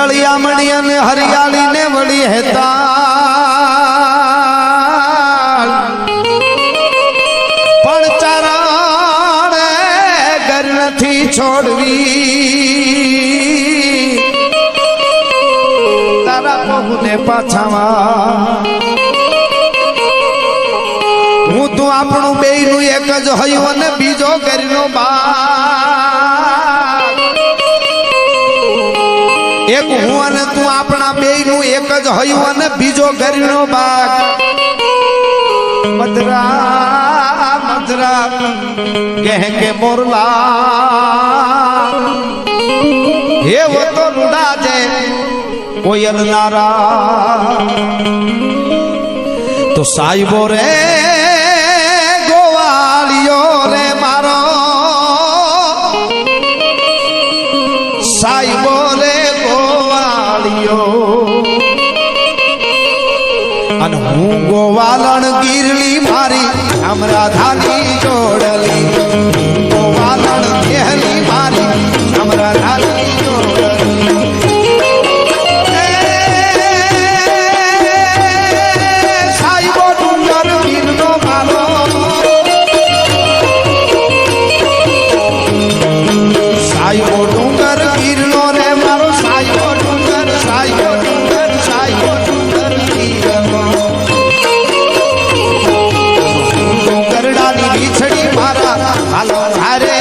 હિરળિયામણી અને હરિયાળી ને વળી હેતા પણ ચરણ ઘર નથી છોડવી. તારા બહુને પાછામાં. હું તું આપણું બેયનું એક જ હયું અને બીજો ઘરનો બા એક હું અને તું આપણા બેયનું એક જ હયું અને બીજો ઘરનો બાગ મધરા મધરા કહે કે મોરલા. હે વો તો રૂડા જે કોયલ નારા. તો સાહેબો રે અને હું ગોવાલણ ગીરલી મારી રામ રાધાની જોડલી. ગોવાલણ ગેહલી আরে